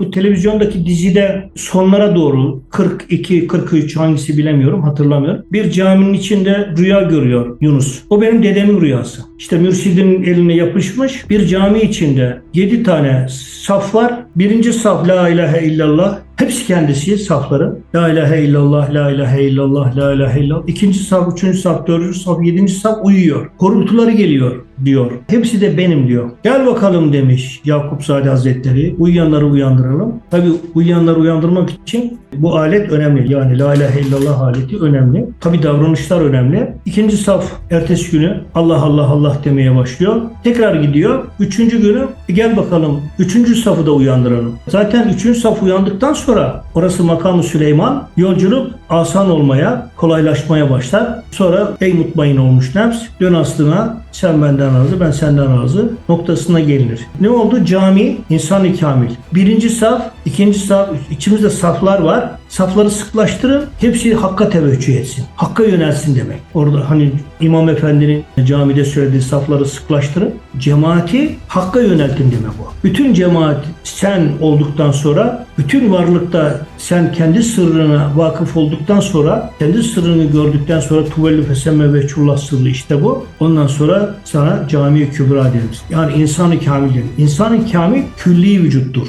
Bu televizyondaki dizide sonlara doğru 42 43 hangisi bilemiyorum hatırlamıyorum. Bir caminin içinde rüya görüyor Yunus. O benim dedemin rüyası. İşte mürşidin eline yapışmış bir cami içinde 7 tane saf var. Birinci saf la ilahe illallah. Hepsi kendisi safların. La ilahe illallah, la ilahe illallah, la ilahe illallah. İkinci saf, üçüncü saf, dördüncü saf, yedinci saf uyuyor. Koruntuları geliyor diyor. Hepsi de benim diyor. Gel bakalım demiş Yakup Sadi Hazretleri. Uyuyanları uyandıralım. Tabi uyuyanları uyandırmak için bu alet önemli. Yani la ilahe illallah aleti önemli. Tabi davranışlar önemli. İkinci saf ertesi günü Allah Allah Allah demeye başlıyor. Tekrar gidiyor. Üçüncü günü "E gel bakalım üçüncü safı da uyandıralım. Zaten üçüncü saf uyandıktan sonra orası makamı Süleyman yolculuk asan olmaya, kolaylaşmaya başlar. Sonra ey mutmain olmuş nefs dön aslına sen benden razı ben senden razı noktasına gelinir. Ne oldu? Cami insan-ı kamil. Birinci saf, ikinci saf, içimizde saflar var. Safları sıklaştırın. Hepsi hakka teveccüh etsin. Hakka yönelsin demek. Orada hani İmam Efendi'nin camide söylediği safları sıklaştırın. Cemaati hakka yöneltin demek o. Bütün cemaat sen olduktan sonra bütün varlıkta sen kendi sırrına vakıf olduktan sonra kendi sırrını gördükten sonra tuvellü fesemme ve çullah sırrı işte bu. Ondan sonra sana cami kübra deriz. Yani insanı kamil deriz. İnsanı kamil külli vücuttur.